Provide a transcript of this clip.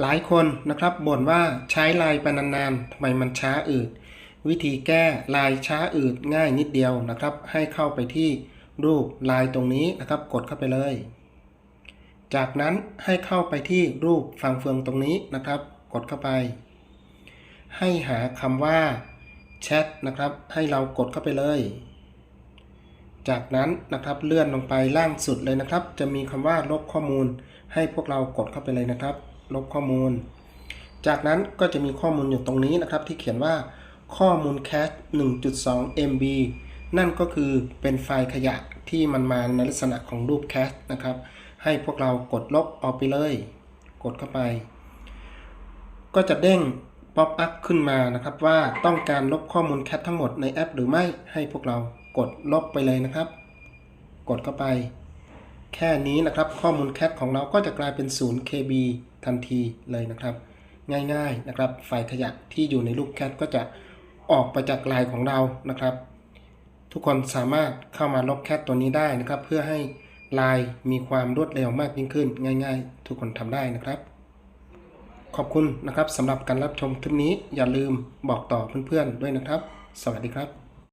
หลายคนนะครับบ่นว่าใช้ไลน์ไปนานๆทำไมมันช้าอืด วิธีแก้ไลน์ช้าอืดง่ายนิดเดียวนะครับ ให้เข้าไปที่รูปไลน์ตรงนี้นะครับ กดเข้าไปเลย จากนั้นให้เข้าไปที่รูปฟังเฟืองตรงนี้นะครับ กดเข้าไป ให้หาคำว่าแชทนะครับ ให้เรากดเข้าไปเลย จากนั้นนะครับเลื่อนลงไปล่างสุดเลยนะครับ จะมีคำว่าลบข้อมูล ให้พวกเรากดเข้าไปเลยนะครับ ลบข้อมูล จากนั้นก็จะมีข้อมูลอยู่ตรงนี้นะครับ ที่เขียนว่าข้อมูลแคช1.2 MB นั่นก็คือเป็นไฟล์ขยะที่มันมาในลักษณะของรูปแคชนะครับ ให้พวกเรากดลบออกไปเลย กดเข้าไป ก็จะเด้งป๊อปอัพขึ้นมานะครับว่าต้องการลบข้อมูลแคททั้งหมดในแอป หรือไม่ให้พวกเรากดลบไปเลยนะครับ กดเข้าไป แค่นี้นะครับ ข้อมูลแคทของเราก็จะกลายเป็น 0 KB ทันทีเลยนะครับ ง่ายๆนะครับ ไฟล์ขยะที่อยู่ในรูปแคทก็จะออกไปจากลน์ของเรานะครับ ทุกคนสามารถเข้ามาลบแคทตัวนี้ได้นะครับ เพื่อให้ลน์มีความรวดเร็วมากยิ่งขึ้น ง่าย ๆ ทุกคนทำได้นะครับ ขอบคุณนะครับสำหรับการรับชมคลิปนี้อย่าลืมบอกต่อเพื่อนๆด้วยนะครับ สวัสดีครับ